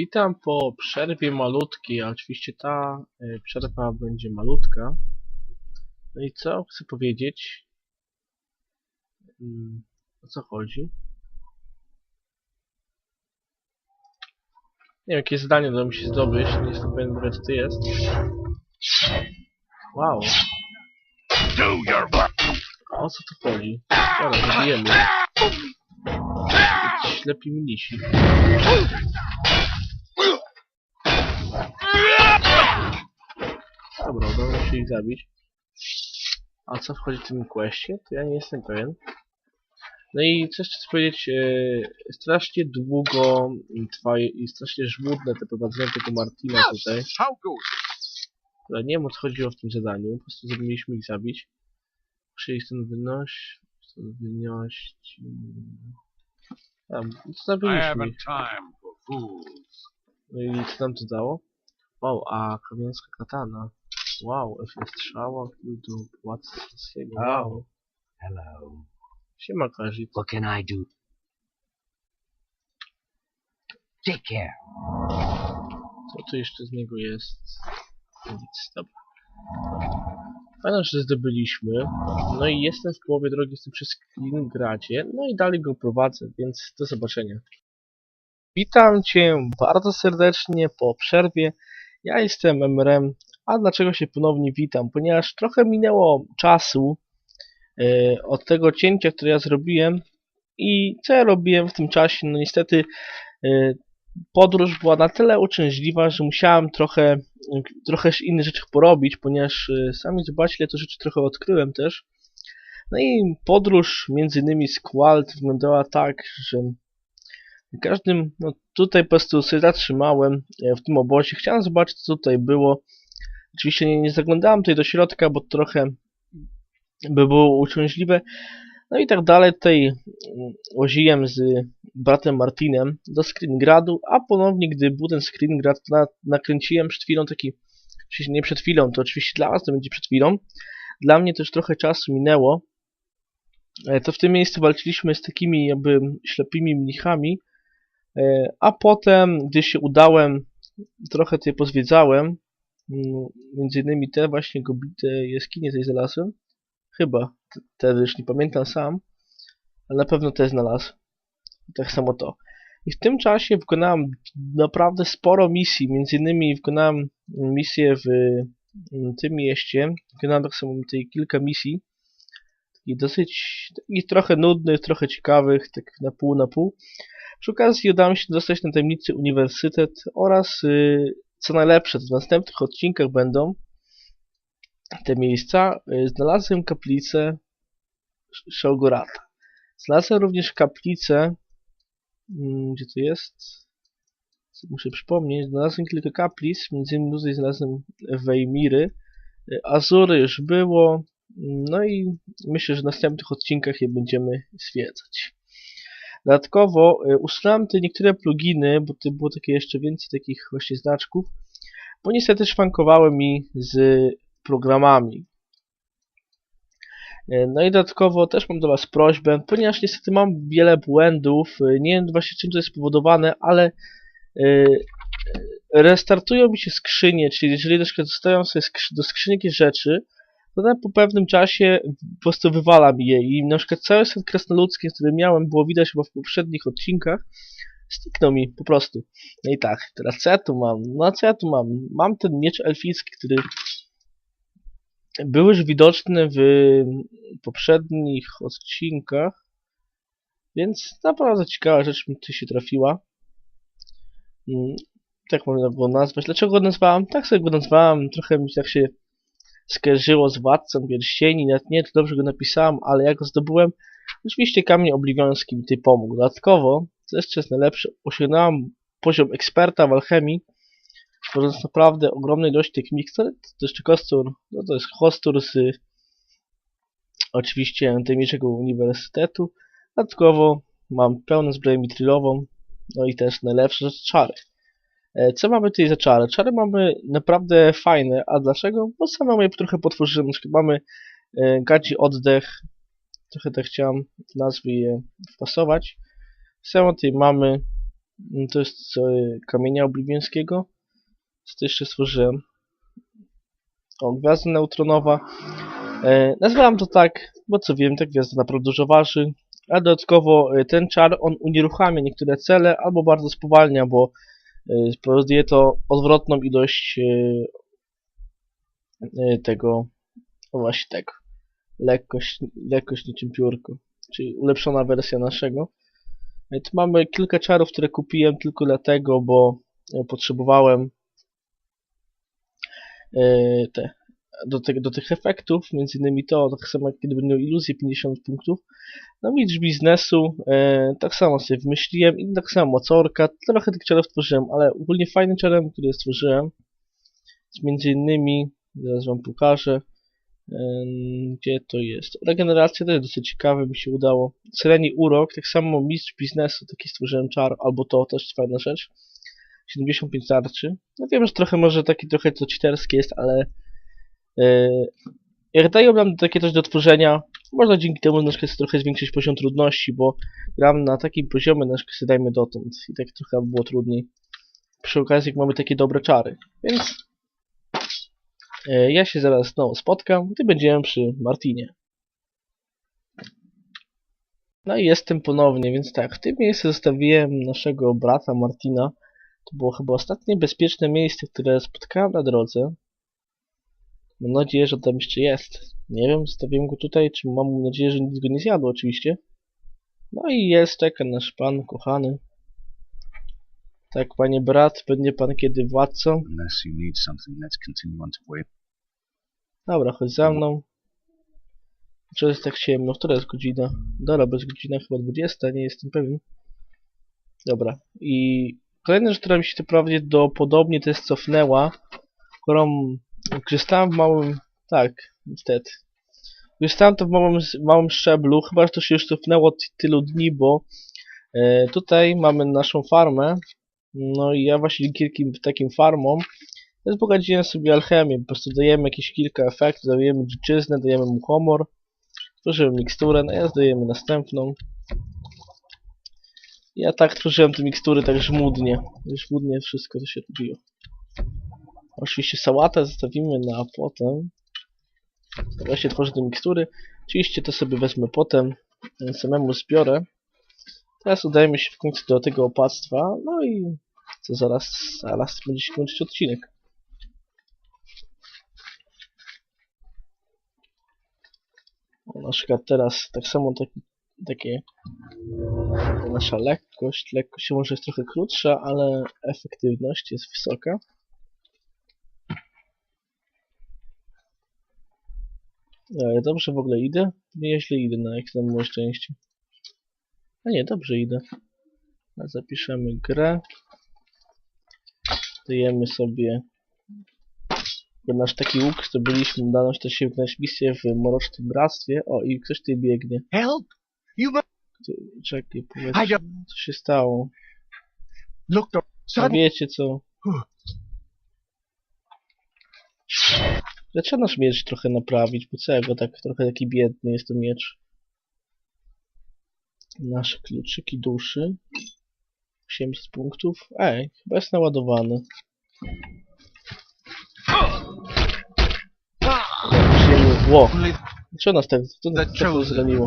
Witam po przerwie malutkiej, a oczywiście ta y, przerwa będzie malutka. No i co chcę powiedzieć? Mm, O co chodzi? Nie wiem, jakie zadanie udało mi się zdobyć, nie jestem pewien, nawet co to jest. Wow, o co tu chodzi? Dobra, zabijemy. Ślepi mnisi. Dobra, udało się ich zabić. A co wchodzi w tym questie? To ja nie jestem pewien. No i co jeszcze chcę powiedzieć, e, strasznie długo trwa i strasznie żmudne te prowadzenie tego Martina tutaj. Ale nie wiem o co chodziło w tym zadaniu, po prostu mieliśmy ich zabić. Muszę ich stąd wynoś... stąd no to I zabiliśmy No i co nam to dało? Wow, a kamieńska katana. Wow, efekt strzała, do władcy wszystkiego. Wow. Hello. Siema Kazit. What can I do? Take care. Co tu jeszcze z niego jest? Nic, dobra. Fajnie, że zdobyliśmy. No i jestem w połowie drogi, jestem przy Screengradzie. No i dalej go prowadzę, więc do zobaczenia. Witam Cię bardzo serdecznie po przerwie. Ja jestem MRM. A dlaczego się ponownie witam? Ponieważ trochę minęło czasu e, od tego cięcia, które ja zrobiłem. I co ja robiłem w tym czasie? No niestety e, podróż była na tyle uciążliwa, że musiałem trochę, trochę innych rzeczy porobić, ponieważ y, sami zobaczcie, to rzeczy trochę odkryłem też. No i podróż między innymi z Qualt wyglądała tak, że w każdym, no tutaj po prostu sobie zatrzymałem e, w tym obozie. Chciałem zobaczyć, co tutaj było. Oczywiście nie, nie zaglądałem tutaj do środka, bo trochę by było uciążliwe. No i tak dalej, tutaj mm, łoziłem z bratem Martinem do Screengradu, a ponownie, gdy był ten Screengrad, to na, nakręciłem przed chwilą taki, oczywiście nie przed chwilą, to oczywiście dla was to będzie przed chwilą, dla mnie też trochę czasu minęło, E, to w tym miejscu walczyliśmy z takimi jakby ślepymi mnichami, a potem, gdy się udałem, trochę tutaj pozwiedzałem, mm, między innymi te właśnie gobite jaskinie tutaj znalazłem, chyba, te- już nie pamiętam sam, ale na pewno te znalazł. Tak samo to. I w tym czasie wykonałem naprawdę sporo misji. Między innymi wykonałem misję w mm, tym mieście. Wykonałem tak samo tutaj kilka misji. I dosyć takich trochę nudnych, trochę ciekawych, tak na pół na pół. Przy okazji udało mi się dostać na tajemnicy Uniwersytet oraz y, co najlepsze, w następnych odcinkach będą te miejsca. Y, znalazłem kaplicę Sh- Shogorata. Znalazłem również kaplicę Mm, Gdzie to jest? Muszę przypomnieć. Znalazłem kilka kaplic, między innymi tutaj znalazłem Wejmiry. Y, Azury już było. No i myślę, że w następnych odcinkach je będziemy zwiedzać. Dodatkowo y, usunąłem te niektóre pluginy, bo to było takie jeszcze więcej takich właśnie znaczków, bo niestety szwankowały mi z programami. E, No i dodatkowo też mam do Was prośbę, ponieważ niestety mam wiele błędów, e, nie wiem właśnie czym to jest spowodowane, ale restartują mi się skrzynie, czyli jeżeli dostają sobie do skrzyni jakieś rzeczy, to one po pewnym czasie po prostu wywalam je i na przykład cały set krasnoludzki, który miałem, było widać chyba w poprzednich odcinkach, zniknął mi po prostu. No i tak, teraz co ja tu mam? No co ja tu mam? Mam ten miecz elficki, który był już widoczny w poprzednich odcinkach, więc naprawdę ciekawa rzecz mi tu się trafiła. Mm, Tak można go nazwać. Dlaczego go nazwałem? Tak sobie go nazwałem. Trochę mi tak się skojarzyło z Władcą Pierścieni. Nawet nie to dobrze go napisałem, ale jak go zdobyłem, oczywiście kamień obliwioński mi tutaj pomógł. Dodatkowo, co jeszcze jest najlepsze, osiągnąłem poziom eksperta w alchemii, tworząc naprawdę ogromne ilości tych mikstur. To jeszcze kostur, no to jest kostur z oczywiście tajemniczego uniwersytetu. Dodatkowo mam pełną zbroję mitrylową, no i też najlepsze rzecz czary. E, Co mamy tutaj za czary? Czary mamy naprawdę fajne, a dlaczego? Bo samemu je trochę potworzyłem. Mamy e, gadzi oddech, trochę tak chciałem w nazwy je wpasować. Samo tutaj mamy Mm, To jest e, kamienia obliwieńskiego. Co to jeszcze stworzyłem? O, gwiazda neutronowa. E, nazwałem to tak, bo co wiem, ta gwiazda naprawdę dużo waży. A dodatkowo ten czar, on unieruchamia niektóre cele, albo bardzo spowalnia, bo e, spowoduje to odwrotną ilość e, e, tego, właśnie tego, lekkość, lekkość niczym piórko, czyli ulepszona wersja naszego. Tu mamy kilka czarów, które kupiłem tylko dlatego, bo potrzebowałem te, do, te, do tych efektów, między innymi to, tak samo jak kiedy będę miał iluzję 50 punktów, no mistrz biznesu, e, tak samo sobie wymyśliłem i tak samo mocorka, trochę tych czarów tworzyłem, ale ogólnie fajnym czarem, który stworzyłem, jest między innymi, zaraz wam pokażę, em, gdzie to jest, regeneracja jest dosyć ciekawe, mi się udało, Seleni Urok, tak samo mistrz biznesu, taki stworzyłem czar, albo to też fajna rzecz, 75 tarczy, no wiem, że trochę może taki trochę to cheaterskie jest, ale e, jak dają nam takie coś do tworzenia, można dzięki temu na przykład trochę zwiększyć poziom trudności, bo gram na takim poziomie, na przykład sobie dajmy dotąd i tak trochę było trudniej. Przy okazji, jak mamy takie dobre czary. Więc e, ja się zaraz znowu spotkam, gdy będziemy przy Martinie. No i jestem ponownie, więc tak, w tym miejscu zostawiłem naszego brata Martina. To było chyba ostatnie bezpieczne miejsce, które spotkałem na drodze. Mam nadzieję, że tam jeszcze jest. Nie wiem, zostawiłem go tutaj, czy mam nadzieję, że nic go nie zjadło oczywiście. No i jest, czeka nasz pan kochany. Tak, panie brat, będzie pan kiedy władcą. Unless you need something, let's continue on to wait. Dobra, chodź za mną. Czy jest tak ciemno? Która jest godzina? Dobra, bez godzina chyba 20, nie jestem pewien. Dobra, i kolejna rzecz, która mi się tu prawie do podobnie też cofnęła, którą korzystałem w małym... tak, niestety. Korzystałem to w małym, małym szczeblu, chyba że to się już cofnęło tylu dni, bo e, tutaj mamy naszą farmę, no i ja właśnie dzięki takim, takim farmom wzbogaciłem sobie alchemię, po prostu dajemy jakieś kilka efektów, dajemy dziczyznę, dajemy mu homor, tworzymy miksturę, no ja dajemy następną. Ja tak tworzyłem te mikstury tak żmudnie, żmudnie wszystko to się robiło. Oczywiście sałatę zostawimy na potem. Właśnie tworzę te mikstury. Oczywiście to sobie wezmę potem, e, samemu zbiorę. Teraz udajemy się w końcu do tego opactwa, no i co zaraz, zaraz będzie się kończyć odcinek. O, na przykład teraz tak samo taki, takie nasza lekkość, lekkość może jest trochę krótsza, ale efektywność jest wysoka. Ale dobrze w ogóle idę? Nieźle idę na jak tam moje szczęście. A nie, dobrze idę. A Zapiszemy grę. Dajemy sobie nasz taki łuk, zdobyliśmy, daną też się wykonać misję w Mrocznym Bractwie. O, i ktoś tutaj biegnie. Help! You Czekaj, powiedz, co się stało. look. Wiecie co? Ja Trzeba nasz miecz trochę naprawić, bo co ja go tak trochę taki biedny jest to miecz. Nasze kluczyki duszy. 800 punktów. Ej, chyba jest naładowany. Ło, co nas tak, the nas tak zraniło?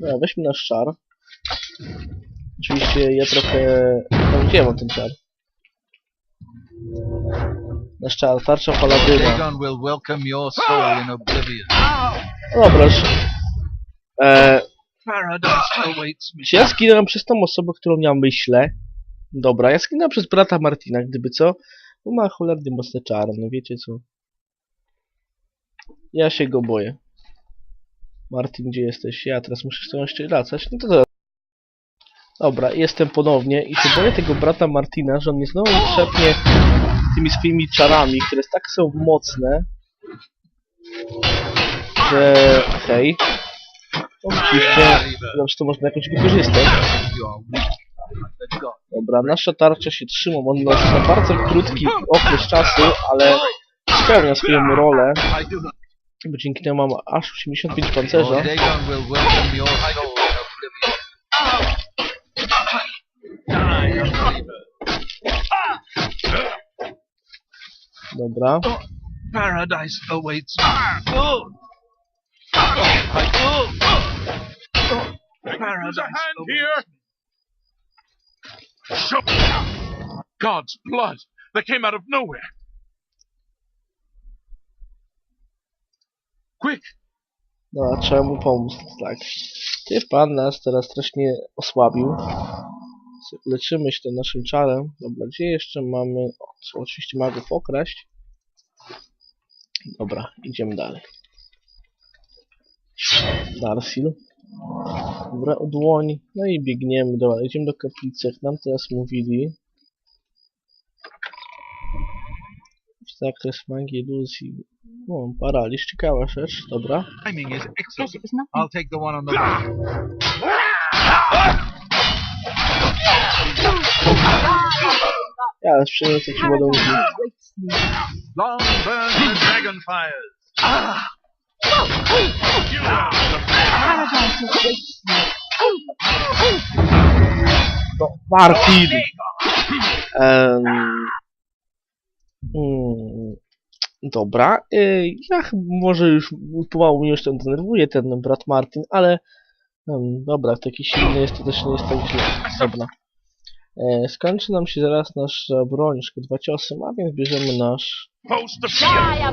No, weźmy nasz czar. Oczywiście ja trochę... No, gdzie mam ten czar? Nasz czar, tarcza paladyna. Oblivion. No Dobra, już. Eee, czy ja zginąłem przez tą osobę, którą ja myślę? Dobra, ja zginąłem przez brata Martina, gdyby co? Bo ma cholernie mocne czary, no wiecie co? Ja się go boję. Martin, gdzie jesteś? Ja teraz muszę z tobą jeszcze wracać. No to teraz. Dobra, jestem ponownie i się boję tego brata Martina, że on mnie znowu trzepnie tymi swoimi czarami, które tak są mocne, że... hej. Oczywiście, zawsze to można jakoś wykorzystać. Dobra, nasza tarcza się trzyma, on nas na bardzo krótki okres czasu, ale spełnia swoją rolę, bo dzięki temu mam aż 85 Or pancerza. Dobra. Paradise awaits me. Oh. Paradise awaits me. Show God's blood that came out of nowhere. Quick, No, trzeba mu pomóc, tak. Ty pan nas teraz strasznie osłabił. Leczymy się tym naszym czarem. Dobra, gdzie jeszcze mamy... O, oczywiście magów okraść. Dobra, idziemy dalej. Darsil. Dobra, dłoń. No i biegniemy. Dobra, idziemy do kaplicy. Jak nam teraz mówili. Zakres magii, iluzji. O, paraliż. Ciekawa rzecz. Dobra. Timing is excellent. I'll take the one on the right. Ja. Paradise awaits me. Long burn the dragon fires. Paradise awaits me. Martin! Em, mm, dobra, y, ja chyba może już pomału mnie już ten denerwuje, ten brat Martin, ale em, dobra, taki silny jest, to też nie jest tak źle. Dobra. E, skończy nam się zaraz nasza broń, tylko dwa ciosy ma, więc bierzemy nasz,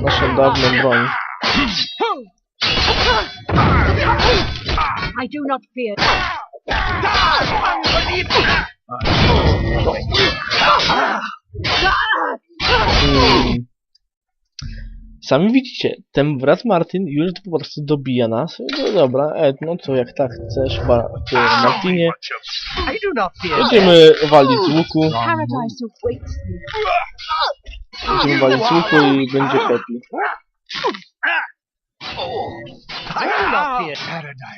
naszą dawną broń. I do not fear. Mm. Sami widzicie, ten brat Martin już po prostu dobija nas. No dobra, Ed, no to jak tak chcesz, ba- ty, Martinie. Będziemy walić z łuku, będziemy walić z łuku i będzie happy.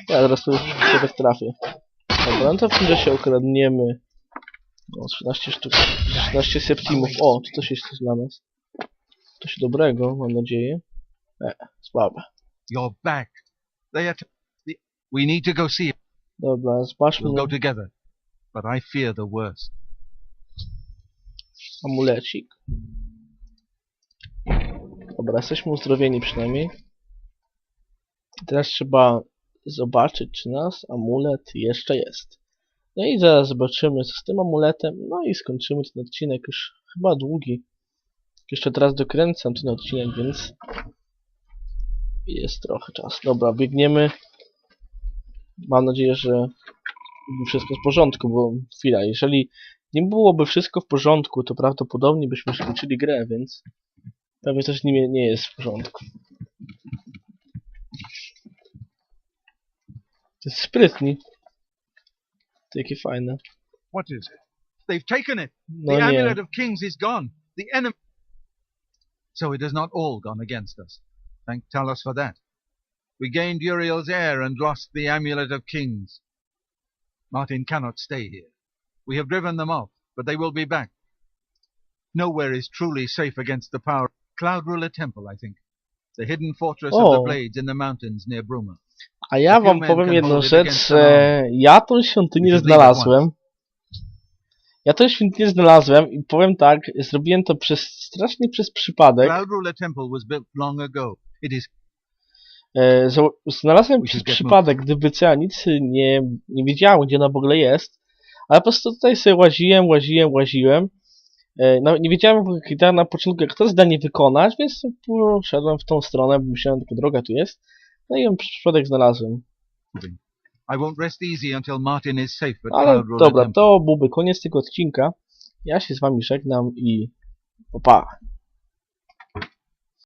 Ja zaraz tu się tak trafię. Dobra, no to w tym czasie okradniemy no, 13 sztuk, 13 septimów. O, czy to się coś dla nas? Coś dobrego, mam nadzieję. E, słabe. You're back. They are. We need to go see. Dobra, zobaczmy We'll go together. But I fear the worst. amulecik. Dobra, jesteśmy uzdrowieni przynajmniej. Teraz trzeba zobaczyć, czy nas amulet jeszcze jest. No i zaraz zobaczymy, co z tym amuletem. No i skończymy ten odcinek już chyba długi. Jeszcze teraz dokręcam ten odcinek, więc jest trochę czasu. Dobra, biegniemy. Mam nadzieję, że wszystko w porządku, bo chwila, jeżeli nie byłoby wszystko w porządku, to prawdopodobnie byśmy skończyli grę, więc pewnie coś nie, nie jest w porządku. To jest sprytni. To jakie fajne. What is it? They've taken it. No the nie. amulet of kings is gone. The enemy. So it has not all gone against us. Thank Talos for that. We gained Uriel's heir and lost the amulet of kings. Martin cannot stay here. We have driven them off, but they will be back. Nowhere is truly safe against the power. Cloud Ruler Temple, I think. The hidden fortress of the Oh. Blades in the mountains near Bruma. A ja wam powiem jedną rzecz, ja tą świątynię znalazłem. Ja tą świątynię znalazłem i powiem tak, zrobiłem to przez strasznie przez przypadek. Cloud Ruler Temple was built long ago. It is E, znalazłem przez przypadek, gdyby co ja nic nie, nie wiedziałem, gdzie ona w ogóle jest. Ale po prostu tutaj sobie łaziłem, łaziłem, łaziłem. E, no, nie wiedziałem w ogóle jak na początku, jak to zadanie wykonać, więc poszedłem w tą stronę, bo myślałem, tylko droga tu jest. No i ją przez przypadek znalazłem. Moving. I won't rest easy until Martin is safe at Ale dobra, to byłby koniec tego odcinka. Ja się z wami żegnam i pa. pa.